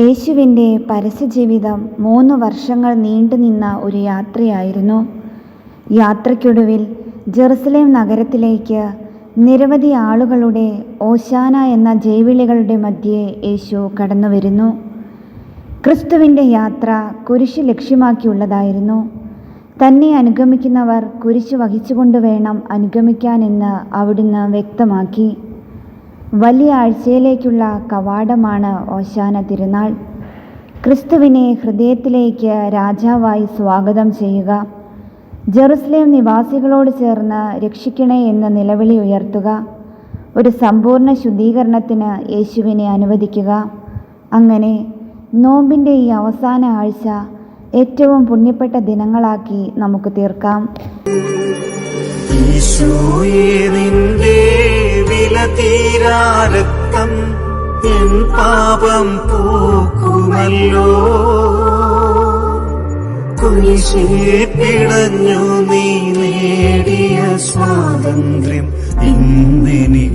യേശുവിന്റെ പരസ്യജീവിതം മൂന്ന് വർഷങ്ങൾ നീണ്ടുനിന്ന ഒരു യാത്രയായിരുന്നു. യാത്രയ്ക്കൊടുവിൽ ജെറുസലേം നഗരത്തിലേക്ക് നിരവധി ആളുകളുടെ ഓശാന എന്ന ജൈവിളികളുടെ മധ്യേ യേശു കടന്നു വരുന്നു ക്രിസ്തുവിന്റെ യാത്ര കുരിശ് ലക്ഷ്യമാക്കിയുള്ളതായിരുന്നു. തന്നെ അനുഗമിക്കുന്നവർ കുരിശ് വഹിച്ചുകൊണ്ട് വേണം അനുഗമിക്കാനെന്ന് അവിടുന്ന് വ്യക്തമാക്കി. വലിയ ആഴ്ചയിലേക്കുള്ള കവാടമാണ് ഓശാന തിരുനാൾ. ക്രിസ്തുവിനെ ഹൃദയത്തിലേക്ക് രാജാവായി സ്വാഗതം ചെയ്യുക. ജെറുസലേം നിവാസികളോട് ചേർന്ന് രക്ഷിക്കണേ എന്ന് നിലവിളി ഉയർത്തുക. ഒരു സമ്പൂർണ ശുദ്ധീകരണത്തിന് യേശുവിനെ അനുവദിക്കുക. അങ്ങനെ നോമ്പിന്റെ ഈ അവസാന ആഴ്ച ഏറ്റവും പുണ്യപ്പെട്ട ദിനങ്ങളാക്കി നമുക്ക് തീർക്കാം. ഈശോയെ നിന്റെ വില തീരാ രക്തം എൻ പാപം പോക്കുമല്ലോ. പിടഞ്ഞു നീ നേടിയ സ്വാതന്ത്ര്യം ഇന്നെനിക്കേകുമല്ലോ.